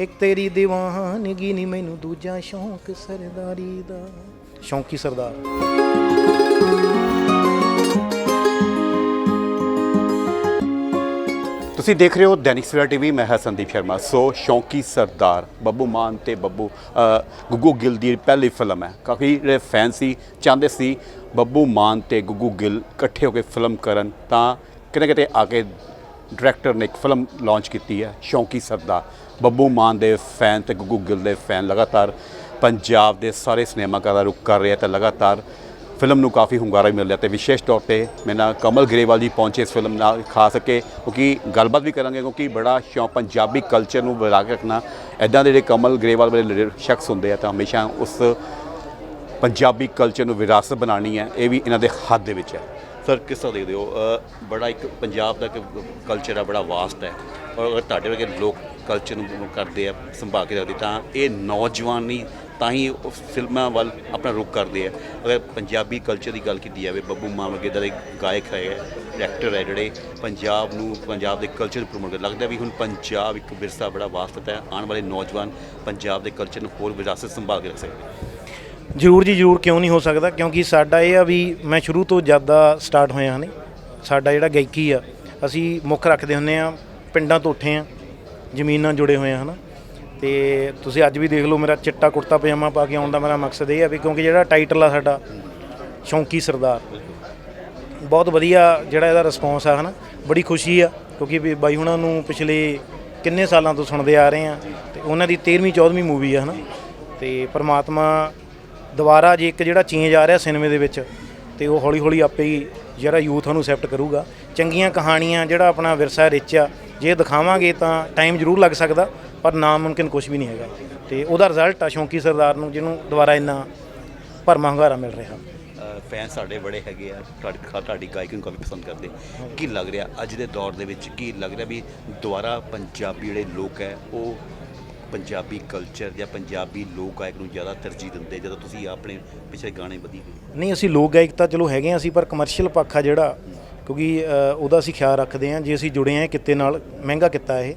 ਇੱਕ ਤੇਰੀ ਦੀਵਾਨਗੀ ਨਹੀਂ ਮੈਨੂੰ ਦੂਜਾ ਸ਼ੌਂਕ ਸਰਦਾਰੀ ਦਾ। ਸ਼ੌਂਕੀ ਸਰਦਾਰ। ਤੁਸੀਂ ਦੇਖ ਰਹੇ ਹੋ ਦੈਨਿਕ ਸਵੇਰਾ ਟੀਵੀ ਮੈਂ ਹਾਂ ਸੰਦੀਪ ਸ਼ਰਮਾ। ਸੋ ਸ਼ੌਂਕੀ ਸਰਦਾਰ ਬੱਬੂ ਮਾਨ ਤੇ ਬੱਬੂ ਅ, ਗੁੱਗੂ ਗਿੱਲ ਦੀ ਪਹਿਲੀ ਫਿਲਮ ਹੈ। ਕਾਫੀ ਜਿਹੜੇ ਫੈਨ ਸੀ ਚਾਹੁੰਦੇ ਸੀ ਬੱਬੂ ਮਾਨ ਤੇ ਗੁੱਗੂ ਗਿੱਲ ਇਕੱਠੇ ਹੋ ਕੇ ਫਿਲਮ ਕਰਨ ਤਾਂ ਕਿਤੇ ਨਾ ਕਿਤੇ ਆ ਕੇ ਡਾਇਰੈਕਟਰ ਨੇ ਇੱਕ ਫਿਲਮ ਲਾਂਚ ਕੀਤੀ ਹੈ, ਸ਼ੌਂਕੀ ਸਰਦਾ। ਬੱਬੂ ਮਾਨ ਦੇ ਫੈਨ ਤੇ ਗੁੱਗੂ ਗਿੱਲ ਦੇ ਫੈਨ ਲਗਾਤਾਰ ਪੰਜਾਬ ਦੇ ਸਾਰੇ ਸਿਨੇਮਾ ਘਰਾਂ ਦਾ ਰੁਕ ਕਰ ਰਹੇ ਆ ਤੇ ਲਗਾਤਾਰ ਫਿਲਮ ਨੂੰ ਕਾਫੀ ਹੁੰਗਾਰਾ ਮਿਲ ਰਿਹਾ ਤੇ ਵਿਸ਼ੇਸ਼ ਤੌਰ ਤੇ ਮੇਰੇ ਨਾਲ ਕਮਲ ਗਰੇਵਾਲ ਜੀ ਪਹੁੰਚੇ ਇਸ ਫਿਲਮ ਨਾਲ ਖਾ ਸਕੇ ਕਿਉਂਕਿ ਗੱਲਬਾਤ ਵੀ ਕਰਾਂਗੇ ਕਿਉਂਕਿ ਬੜਾ ਸ਼ੌਂਕ ਪੰਜਾਬੀ ਕਲਚਰ ਨੂੰ ਬਣਾ ਕੇ ਰੱਖਣਾ। ਐਦਾਂ ਦੇ ਜਿਹੜੇ ਕਮਲ ਗਰੇਵਾਲ ਵਾਲੇ ਸ਼ਖਸ ਹੁੰਦੇ ਆ ਤਾਂ ਹਮੇਸ਼ਾ ਉਸ ਪੰਜਾਬੀ ਕਲਚਰ ਨੂੰ ਵਿਰਾਸਤ ਬਣਾਉਣੀ ਹੈ, ਇਹ ਵੀ ਇਹਨਾਂ ਦੇ ਹੱਥ ਦੇ ਵਿੱਚ ਹੈ। ਸਰ, ਕਿਸ ਤਰ੍ਹਾਂ ਦੇਖਦੇ ਹੋ? ਬੜਾ ਇੱਕ ਪੰਜਾਬ ਦਾ ਕਲਚਰ ਆ, ਬੜਾ ਵਾਸਟ ਹੈ। ਔਰ ਅਗਰ ਤੁਹਾਡੇ ਵਰਗੇ ਲੋਕ ਕਲਚਰ ਨੂੰ ਕਰਦੇ ਆ, ਸੰਭਾਲ ਕੇ ਰੱਖਦੇ, ਤਾਂ ਇਹ ਨੌਜਵਾਨ ਨਹੀਂ, ਤਾਂ ਹੀ ਉਹ ਫਿਲਮਾਂ ਵੱਲ ਆਪਣਾ ਰੁਖ ਕਰਦੇ ਆ। ਅਗਰ ਪੰਜਾਬੀ ਕਲਚਰ ਦੀ ਗੱਲ ਕੀਤੀ ਜਾਵੇ, ਬੱਬੂ ਮਾਨ ਵਰਗੇ ਦਾ ਗਾਇਕ ਹੈ ਐਕਟਰ ਹੈ ਜਿਹੜੇ, ਪੰਜਾਬ ਨੂੰ, ਪੰਜਾਬ ਦੇ ਕਲਚਰ ਨੂੰ ਪ੍ਰਮੋਟ ਕਰਦੇ, ਲੱਗਦਾ ਵੀ ਹੁਣ ਪੰਜਾਬ ਇੱਕ ਵਿਰਸਾ, ਬੜਾ ਵਾਸਤਾ ਹੈ ਆਉਣ ਵਾਲੇ ਨੌਜਵਾਨ ਪੰਜਾਬ ਦੇ ਕਲਚਰ ਨੂੰ ਹੋਰ ਵਿਰਾਸਤ ਸੰਭਾਲ ਕੇ ਰੱਖ ਸਕਦੇ। ਜ਼ਰੂਰ ਜੀ, ਜ਼ਰੂਰ, ਕਿਉਂ ਨਹੀਂ ਹੋ ਸਕਦਾ? ਕਿਉਂਕਿ ਸਾਡਾ ਇਹ ਆ ਵੀ ਮੈਂ ਸ਼ੁਰੂ ਤੋਂ ਜ਼ਿਆਦਾ ਸਟਾਰਟ ਹੋਇਆ ਹਾਂ ਸਾਡਾ ਜਿਹੜਾ ਗਾਇਕੀ ਆ, ਅਸੀਂ ਮੁੱਖ ਰੱਖਦੇ ਹੁੰਨੇ ਆ ਪਿੰਡਾਂ ਤੋਂ ਉੱਠੇ ਆ ਨਾਲ ਜੁੜੇ ਹੋਏ ਆ ਹਨਾ। ਤੇ ਤੁਸੀਂ ਅੱਜ ਵੀ ਦੇਖ ਲਓ ਮੇਰਾ ਚਿੱਟਾ ਕੁੜਤਾ ਪਜਾਮਾ ਪਾ ਕੇ ਆਉਣ ਦਾ ਮੇਰਾ ਮਕਸਦ ਇਹ ਆ ਵੀ ਕਿਉਂਕਿ ਜਿਹੜਾ ਟਾਈਟਲ ਆ ਸਾਡਾ, ਸ਼ੌਂਕੀ ਸਰਦਾਰ। ਬਹੁਤ ਵਧੀਆ ਜਿਹੜਾ ਇਹਦਾ ਰਿਸਪੌਂਸ ਆ, ਹਨਾ। ਬੜੀ ਖੁਸ਼ੀ ਆ, ਕਿਉਂਕਿ ਵੀ ਬਾਈ ਹੁਣਾਂ ਨੂੰ ਪਿਛਲੇ ਕਿੰਨੇ ਸਾਲਾਂ ਤੋਂ ਸੁਣਦੇ ਆ ਰਹੇ ਆ ਤੇ ਉਹਨਾਂ ਦੀ 13ਵੀਂ 14ਵੀਂ ਮੂਵੀ ਆ, ਹਨਾ। ਤੇ ਪਰਮਾਤਮਾ ਦੁਬਾਰਾ ਜੇ ਇੱਕ ਜਿਹੜਾ ਚੇਂਜ ਆ ਰਿਹਾ ਸਿਨੇਮੇ ਦੇ ਵਿੱਚ, ਤੇ ਉਹ ਹੌਲੀ ਹੌਲੀ ਆਪੇ ਹੀ ਜਿਹੜਾ ਯੂਥ ਉਹਨੂੰ ਅਸੈਪਟ ਕਰੂਗਾ। ਚੰਗੀਆਂ ਕਹਾਣੀਆਂ, ਜਿਹੜਾ ਆਪਣਾ ਵਿਰਸਾ ਰਿਚ ਆ, ਜੇ ਦਿਖਾਵਾਂਗੇ ਤਾਂ ਟਾਈਮ ਜ਼ਰੂਰ ਲੱਗ ਸਕਦਾ, ਪਰ ਨਾਮੁਮਕਿਨ ਕੁਝ ਵੀ ਨਹੀਂ ਹੈਗਾ। ਤੇ ਉਹਦਾ ਰਿਜ਼ਲਟ ਆ ਸ਼ੌਂਕੀ ਸਰਦਾਰ ਨੂੰ, ਜਿਹਨੂੰ ਦੁਬਾਰਾ ਇੰਨਾ ਭਰਮਾ ਹੁੰਗਾਰਾ ਮਿਲ ਰਿਹਾ। ਫੈਨ ਸਾਡੇ ਬੜੇ ਹੈਗੇ ਆ, ਤੁਹਾਡੀ ਤੁਹਾਡੀ ਗਾਇਕੀ ਨੂੰ ਕਾਫੀ ਪਸੰਦ ਕਰਦੇ। ਕੀ ਲੱਗ ਰਿਹਾ ਅੱਜ ਦੇ ਦੌਰ ਦੇ ਵਿੱਚ? ਕੀ ਲੱਗ ਰਿਹਾ ਵੀ ਦੁਬਾਰਾ ਪੰਜਾਬੀ ਜਿਹੜੇ ਲੋਕ ਹੈ, ਉਹ ਪੰਜਾਬੀ ਕਲਚਰ ਜਾਂ ਪੰਜਾਬੀ ਲੋਕ ਗਾਇਕ ਨੂੰ ਜ਼ਿਆਦਾ ਤਰਜੀਹ ਦਿੰਦੇ, ਜਦੋਂ ਤੁਸੀਂ ਆਪਣੇ ਪਿਛਲੇ ਗਾਣੇ ਵਧੀ ਗਏ ਨਹੀਂ, ਅਸੀਂ ਲੋਕ ਗਾਇਕ ਤਾਂ ਚਲੋ ਹੈਗੇ ਆ ਅਸੀਂ, ਪਰ ਕਮਰਸ਼ੀਅਲ ਪੱਖ ਆ ਜਿਹੜਾ, ਕਿਉਂਕਿ ਉਹਦਾ ਅਸੀਂ ਖਿਆਲ ਰੱਖਦੇ ਆ ਜੇ ਅਸੀਂ ਜੁੜੇ ਆ ਕਿਤੇ ਨਾਲ, ਮਹਿੰਗਾ ਕੀਤਾ ਇਹ।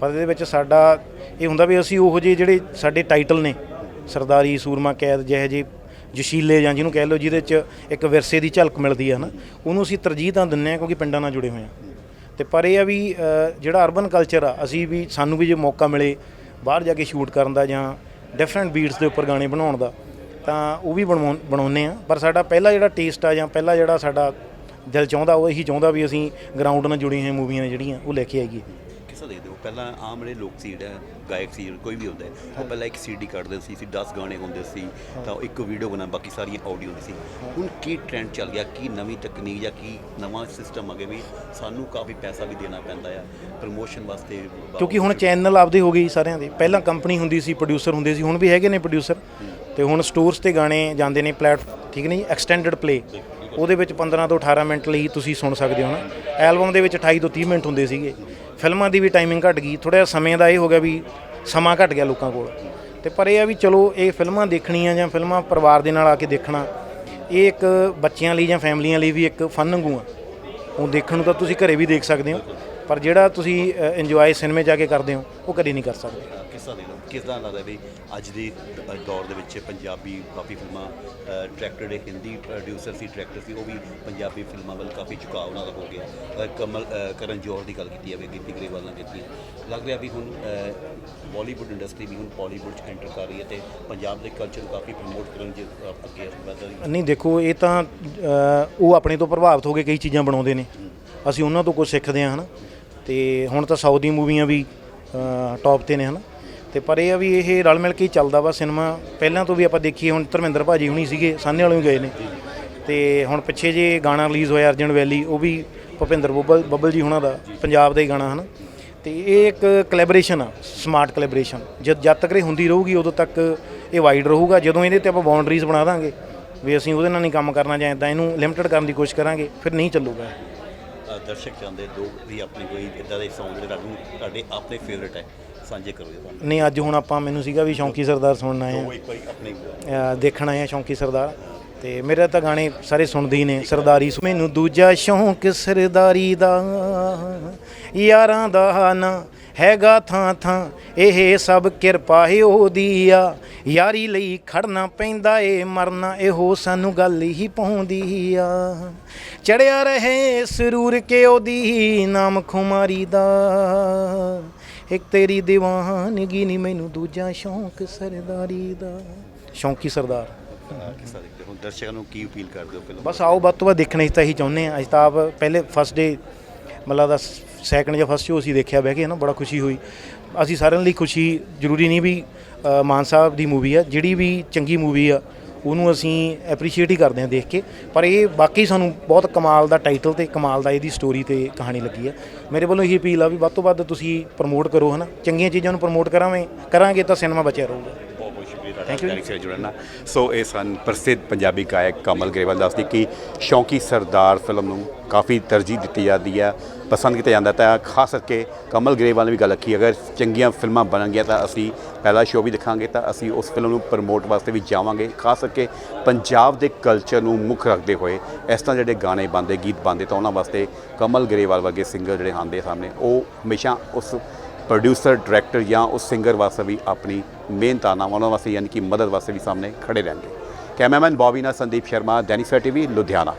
ਪਰ ਇਹਦੇ ਵਿੱਚ ਸਾਡਾ, ਇਹ ਹੁੰਦਾ ਵੀ ਅਸੀਂ ਉਹੋ ਜਿਹੇ ਜਿਹੜੇ ਸਾਡੇ ਟਾਈਟਲ ਨੇ, ਸਰਦਾਰੀ, ਸੂਰਮਾ ਕੈਦ, ਜਿਹੇ ਜਿਹੇ ਜਸ਼ੀਲੇ ਜਾਂ ਜਿਹਨੂੰ ਕਹਿ ਲਓ, ਜਿਹਦੇ 'ਚ ਇੱਕ ਵਿਰਸੇ ਦੀ ਝਲਕ ਮਿਲਦੀ ਹੈ ਨਾ, ਉਹਨੂੰ ਅਸੀਂ ਤਰਜੀਹ ਤਾਂ ਦਿੰਨੇ ਆ ਕਿਉਂਕਿ ਪਿੰਡਾਂ ਨਾਲ ਜੁੜੇ ਹੋਏ ਆ ਤੇ ਪਰ ਇਹ ਆ ਵੀ ਜਿਹੜਾ ਅਰਬਨ ਕਲਚਰ ਆ, ਅਸੀਂ ਵੀ, ਸਾਨੂੰ ਵੀ ਜੇ ਮੌਕਾ ਮਿਲੇ ਬਾਹਰ ਜਾ ਕੇ ਸ਼ੂਟ ਕਰਨ ਦਾ ਜਾਂ ਡਿਫਰੈਂਟ ਬੀਟਸ ਦੇ ਉੱਪਰ ਗਾਣੇ ਬਣਾਉਣ ਦਾ, ਤਾਂ ਉਹ ਵੀ ਬਣਾਉਣ ਬਣਾਉਂਦੇ ਆ ਪਰ ਸਾਡਾ ਪਹਿਲਾ ਜਿਹੜਾ ਟੇਸਟ ਆ ਜਾਂ ਪਹਿਲਾ ਜਿਹੜਾ ਸਾਡਾ ਦਿਲ ਚਾਹੁੰਦਾ, ਉਹ ਇਹੀ ਚਾਹੁੰਦਾ ਵੀ ਅਸੀਂ ਗਰਾਊਂਡ ਨਾਲ ਜੁੜੀਆਂ ਹੋਈਆਂ ਮੂਵੀਆਂ ਨੇ ਜਿਹੜੀਆਂ, ਉਹ ਲੈ ਕੇ ਆਈਏ। ਤਰ੍ਹਾਂ ਦੇਖਦੇ ਹੋ ਪਹਿਲਾਂ ਆਮ ਜਿਹੜੇ ਲੋਕ ਸੀ ਜਿਹੜਾ ਗਾਇਕ ਸੀ ਕੋਈ ਵੀ ਹੁੰਦਾ ਹੈ, ਉਹ ਪਹਿਲਾਂ ਇੱਕ ਸੀਡੀ ਕੱਢਦੇ ਸੀ ਸੀ 10 ਗਾਣੇ ਹੁੰਦੇ ਸੀ ਤਾਂ ਉਹ ਇੱਕ ਵੀਡੀਓ ਬਣਾ ਬਾਕੀ ਸਾਰੀਆਂ ਆਡੀਓ ਹੁੰਦੀ ਸੀ। ਹੁਣ ਕੀ ਟ੍ਰੈਂਡ ਚੱਲ ਗਿਆ ਕੀ ਨਵੀਂ ਤਕਨੀਕ ਜਾਂ ਕੀ ਨਵਾਂ ਸਿਸਟਮ ਆ ਗਿਆ ਵੀ ਸਾਨੂੰ ਕਾਫੀ ਪੈਸਾ ਵੀ ਦੇਣਾ ਪੈਂਦਾ ਆ ਪ੍ਰੋਮੋਸ਼ਨ ਵਾਸਤੇ ਕਿਉਂਕਿ ਹੁਣ ਚੈਨਲ ਆਪਦੇ ਹੋ ਗਏ ਸਾਰਿਆਂ ਦੇ। ਪਹਿਲਾਂ ਕੰਪਨੀ ਹੁੰਦੀ ਸੀ ਪ੍ਰੋਡਿਊਸਰ ਹੁੰਦੇ ਸੀ ਹੁਣ ਵੀ ਹੈਗੇ ਨੇ ਪ੍ਰੋਡਿਊਸਰ ਤੇ ਹੁਣ ਸਟੋਰਸ ਤੇ ਗਾਣੇ ਜਾਂਦੇ ਨੇ ਪਲੇਟ ਠੀਕ ਨਹੀਂ ਐਕਸਟੈਂਡਡ ਪਲੇ ਉਹਦੇ ਵਿੱਚ 15 ਤੋਂ 18 ਮਿੰਟ ਲਈ ਤੁਸੀਂ ਸੁਣ ਸਕਦੇ ਹੋ ਨਾ। ਐਲਬਮ ਦੇ ਵਿੱਚ 28 ਤੋਂ 30 ਮਿੰਟ ਹੁੰਦੇ ਸੀਗੇ। ਫਿਲਮਾਂ ਦੀ ਵੀ ਟਾਈਮਿੰਗ ਘਟ ਗਈ ਥੋੜਾ ਜਿਹਾ ਸਮੇਂ ਦਾ ਇਹ ਹੋ ਗਿਆ ਵੀ ਸਮਾਂ ਘਟ ਗਿਆ ਲੋਕਾਂ ਕੋਲ। ਤੇ ਪਰ ਇਹ ਆ ਵੀ ਚਲੋ, ਇਹ ਫਿਲਮਾਂ ਦੇਖਣੀਆਂ ਜਾਂ ਫਿਲਮਾਂ ਪਰਿਵਾਰ ਦੇ ਨਾਲ ਆ ਕੇ ਦੇਖਣਾ, ਇਹ ਇੱਕ ਬੱਚਿਆਂ ਲਈ ਜਾਂ ਫੈਮਲੀਆਂ ਲਈ ਵੀ ਇੱਕ ਫਨ ਵਾਂਗੂ ਆ। ਉਹ ਦੇਖਣ ਨੂੰ ਤਾਂ ਤੁਸੀਂ ਘਰੇ ਵੀ ਦੇਖ ਸਕਦੇ ਹੋ। ਪਰ ਜਿਹੜਾ ਤੁਸੀਂ ਇੰਜੋਏ ਸਿਨੇਮੇ ਜਾ ਕੇ ਕਰਦੇ ਹੋ ਉਹ ਕਦੇ ਨਹੀਂ ਕਰ ਸਕਦੇ। ਕਿਸ ਦੇ ਲੋ ਕਿਸ ਤਰ੍ਹਾਂ ਲੱਗਦਾ ਵੀ ਅੱਜ ਦੇ ਦ- ਦੌਰ ਦੇ ਵਿੱਚ ਪੰਜਾਬੀ ਕਾਫੀ ਫਿਲਮਾਂ ਡਾਇਰੈਕਟਰ ਦੇ ਹਿੰਦੀ ਪ੍ਰੋਡਿਊਸਰ ਸੀ ਡਾਇਰੈਕਟਰ ਸੀ ਉਹ ਵੀ ਪੰਜਾਬੀ ਫਿਲਮਾਂ ਵੱਲ ਕਾਫੀ ਝੁਕਾਅ ਉਹਨਾਂ ਦਾ ਹੋ ਗਿਆ। ਕਮਲ ਕਰਨ ਜੋਹਰ ਦੀ ਗੱਲ ਕੀਤੀ ਜਾਵੇ ਗਿੱਪੀ ਗਰੇਵਾਲ ਨਾਲ ਕੀਤੀ। ਲੱਗ ਰਿਹਾ ਵੀ ਹੁਣ ਬਾਲੀਵੁੱਡ ਇੰਡਸਟਰੀ ਵੀ ਹੁਣ ਬਾਲੀਵੁੱਡ 'ਚ ਐਂਟਰ ਕਰ ਰਹੀ ਹੈ ਤੇ ਪੰਜਾਬ ਦੇ ਕਲਚਰ ਨੂੰ ਕਾਫੀ ਪ੍ਰਮੋਟ ਕਰਨ ਅ, ਅੱਗੇ ਨਹੀਂ ਦੇਖੋ ਇਹ ਤਾਂ ਉਹ ਆਪਣੇ ਤੋਂ ਪ੍ਰਭਾਵਿਤ ਹੋ ਕੇ ਕਈ ਚੀਜ਼ਾਂ ਬਣਾਉਂਦੇ ਨੇ। ਅਸੀਂ ਉਹਨਾਂ ਤੋਂ ਕੁਝ ਸਿੱਖਦੇ ਹਾਂ ਹਨਾ। ਤੇ ਹੁਣ ਤਾਂ ਸਾਊਥ ਦੀ ਮੂਵੀਆਂ ਵੀ ਟੌਪ ਤੇ ਨੇ, ਹਨਾ? ਤੇ ਪਰ ਇਹ ਆ ਵੀ ਇਹ ਰਲ ਮਿਲ ਕੇ ਹੀ ਚੱਲਦਾ ਵਾ ਸਿਨੇਮਾ ਪਹਿਲਾਂ ਤੋਂ ਵੀ ਆਪਾਂ ਦੇਖੀਏ, ਹੁਣ ਧਰਮਿੰਦਰ ਭਾਜੀ ਹੁਣੀ ਸੀਗੇ, ਸਾਹਨੇ ਵਾਲੇ ਵੀ ਗਏ ਨੇ। ਤੇ ਹੁਣ ਪਿੱਛੇ ਜੇ ਗਾਣਾ ਰਿਲੀਜ਼ ਹੋਇਆ ਅਰਜਨ ਵੈਲੀ, ਉਹ ਵੀ ਭੁਪਿੰਦਰ ਬੱਬਲ ਬੱਬਲ ਜੀ ਹੁਣਾਂ ਦਾ, ਪੰਜਾਬ ਦਾ ਹੀ ਗਾਣਾ, ਹਨਾ? ਤੇ ਇਹ ਇੱਕ ਕੋਲੈਬੋਰੇਸ਼ਨ ਆ ਸਮਾਰਟ ਕੋਲੈਬੋਰੇਸ਼ਨ ਜਦ ਜਦ ਤੱਕ ਇਹ ਹੁੰਦੀ ਰਹੂਗੀ, ਉਦੋਂ ਤੱਕ ਇਹ ਵਾਈਡ ਰਹੂਗਾ। ਜਦੋਂ ਇਹਦੇ ਤੇ ਆਪਾਂ ਬਾਉਂਡਰੀਜ਼ ਬਣਾ ਦਾਂਗੇ, ਵੀ ਅਸੀਂ ਉਹਦੇ ਨਾਲ ਨਹੀਂ ਕੰਮ ਕਰਨਾ ਜਾਂ ਇਦਾਂ ਇਹਨੂੰ ਲਿਮਟਿਡ ਕਰਨ ਦੀ ਕੋਸ਼ਿਸ਼ ਕਰਾਂਗੇ, ਫਿਰ ਨਹੀਂ ਚੱਲੂਗਾ। ਦਰਸ਼ਕ ਚਾਹੁੰਦੇ ਦੋ ਵੀ ਆਪਣੀ ਕੋਈ ਇਦਾਂ ਦੇ ਸੌਂਗ ਜਿਹੜੇ ਤੁਹਾਨੂੰ ਤੁਹਾਡੇ ਆਪਣੇ ਫੇਵਰਿਟ ਹੈ ਸਾਂਝੇ ਕਰੋ ਜੀ ਤੁਹਾਨੂੰ। ਨਹੀਂ ਅੱਜ ਹੁਣ ਆਪਾਂ ਮੈਨੂੰ ਸੀਗਾ ਵੀ ਸ਼ੌਂਕੀ ਸਰਦਾਰ ਸੁਣਨਾ ਹੈ ਉਹ ਇੱਕ ਵਾਰੀ ਆਪਣੇ ਅਹ ਦੇਖਣ ਆ ਸ਼ੌਂਕੀ ਸਰਦਾਰ। ਤੇ ਮੇਰੇ ਤਾਂ ਗਾਣੇ ਸਾਰੇ ਸੁਣਦੇ ਹੀ ਨੇ ਸਰਦਾਰੀ ਮੈਨੂੰ ਦੂਜਾ ਸ਼ੌਂਕ ਸਰਦਾਰੀ ਦਾ ਯਾਰਾਂ ਦਾ ਨਾ। ਹੈਗਾ ਥਾਂ ਥਾਂ ਇਹ ਸਭ ਕਿਰਪਾ ਹੀ ਉਹਦੀ ਆ। ਯਾਰੀ ਲਈ ਖੜਨਾ ਪੈਂਦਾ ਏ ਮਰਨਾ ਇਹੋ ਸਾਨੂੰ ਗੱਲ ਹੀ ਪਾਉਂਦੀ ਆ। ਚੜਿਆ ਰਹੇ ਸਰੂਰ ਕੇ ਉਹਦੀ ਨਾਮ ਖੁਮਾਰੀ ਦਾ। ਇੱਕ ਤੇਰੀ ਦੀਵਾਨਗੀ ਨਹੀਂ ਮੈਨੂੰ ਦੂਜਾ ਸ਼ੌਂਕ ਸਰਦਾਰੀ ਦਾ। ਸ਼ੌਂਕੀ ਸਰਦਾਰ। ਦਰਸ਼ਕਾਂ ਨੂੰ ਕੀ ਅਪੀਲ ਕਰਦੇ ਹੋ ਬਸ ਆਓ ਵੱਧ ਤੋਂ ਵੱਧ ਦੇਖਣਾ ਹੀ ਤਾਂ ਇਹੀ ਚਾਹੁੰਦੇ ਆ ਅੱਜ ਤਾਂ ਆਪ ਪਹਿਲੇ ਫਸਟ ਡੇ ਮਤਲਬ ਦਾ ਸੈਕੰਡ ਜਾਂ ਫਸਟ ਸ਼ੋ ਅਸੀਂ ਦੇਖਿਆ ਬਹਿ ਕੇ ਨਾ ਬੜਾ ਖੁਸ਼ੀ ਹੋਈ। ਅਸੀਂ ਸਾਰਿਆਂ ਲਈ ਖੁਸ਼ੀ, ਜ਼ਰੂਰੀ ਨਹੀਂ ਵੀ ਮਾਨ ਸਾਹਿਬ ਦੀ ਮੂਵੀ ਆ, ਜਿਹੜੀ ਵੀ ਚੰਗੀ ਮੂਵੀ ਆ, ਉਹਨੂੰ ਅਸੀਂ ਐਪਰੀਸ਼ੀਏਟ ਹੀ ਕਰਦੇ ਹਾਂ ਦੇਖ ਕੇ। ਪਰ ਇਹ ਬਾਕੀ ਸਾਨੂੰ ਬਹੁਤ ਕਮਾਲ ਦਾ ਟਾਈਟਲ ਤੇ, ਕਮਾਲ ਦਾ ਇਹਦੀ ਸਟੋਰੀ ਤੇ ਕਹਾਣੀ ਲੱਗੀ ਆ। ਮੇਰੇ ਵੱਲੋਂ ਇਹੀ ਅਪੀਲ ਆ ਵੀ ਵੱਧ ਤੋਂ ਵੱਧ ਤੁਸੀਂ ਪ੍ਰਮੋਟ ਕਰੋ, ਹਨਾ। ਚੰਗੀਆਂ ਚੀਜ਼ਾਂ ਨੂੰ ਪ੍ਰਮੋਟ ਕਰਾਂਗੇ ਕਰਾਂਗੇ ਤਾਂ ਸਿਨੇਮਾ ਬਚਿਆ ਰਹੂਗਾ। ਥੈਂਕ ਯੂ ਸ਼ੁਕਰੀਆ Thank you. ਜੁੜਨਾ ਸੋ ਇਹ ਸਨ ਪ੍ਰਸਿੱਧ ਪੰਜਾਬੀ ਗਾਇਕ ਕਮਲ ਗਰੇਵਾਲ ਦੱਸਦੀ ਕਿ ਸ਼ੌਂਕੀ ਸਰਦਾਰ ਫਿਲਮ ਨੂੰ ਕਾਫੀ ਤਰਜੀਹ ਦਿੱਤੀ ਜਾਂਦੀ ਹੈ, ਪਸੰਦ ਕੀਤਾ ਜਾਂਦਾ ਤਾਂ ਖਾਸ ਕਰਕੇ ਕਮਲ ਗਰੇਵਾਲ ਨੇ ਵੀ ਗੱਲ ਆਖੀ, ਅਗਰ ਚੰਗੀਆਂ ਫਿਲਮਾਂ ਬਣਨਗੀਆਂ ਤਾਂ ਅਸੀਂ ਪਹਿਲਾ ਸ਼ੋਅ ਵੀ ਦਿਖਾਂਗੇ ਤਾਂ ਅਸੀਂ ਉਸ ਫਿਲਮ ਨੂੰ ਪ੍ਰਮੋਟ ਵਾਸਤੇ ਵੀ ਜਾਵਾਂਗੇ, ਖਾਸ ਕਰਕੇ ਪੰਜਾਬ ਦੇ ਕਲਚਰ ਨੂੰ ਮੁੱਖ ਰੱਖਦੇ ਹੋਏ ਇਸ ਤਰ੍ਹਾਂ ਜਿਹੜੇ ਗਾਣੇ ਬਣਦੇ, ਗੀਤ ਬਣਦੇ ਤਾਂ ਉਹਨਾਂ ਵਾਸਤੇ ਕਮਲ ਗਰੇਵਾਲ ਵਰਗੇ ਸਿੰਗਰ ਜਿਹੜੇ ਆਉਂਦੇ ਸਾਹਮਣੇ, ਉਹ ਹਮੇਸ਼ਾ ਉਸ ਪ੍ਰੋਡਿਊਸਰ ਡਾਇਰੈਕਟਰ ਜਾਂ ਉਸ ਸਿੰਗਰ ਵਾਸਤੇ ਵੀ ਆਪਣੀ ਮਿਹਨਤਾਨਾ ਉਹਨਾਂ ਵਾਸਤੇ ਯਾਨੀ ਕਿ ਮਦਦ ਵਾਸਤੇ ਵੀ ਸਾਹਮਣੇ ਖੜੇ ਰਹਿਣਗੇ। ਕੈਮਰਾਮੈਨ ਬੌਬੀ ਨਾਲ ਸੰਦੀਪ ਸ਼ਰਮਾ, ਦੈਨਿਕ ਸਵੇਰ ਟੀਵੀ, ਲੁਧਿਆਣਾ।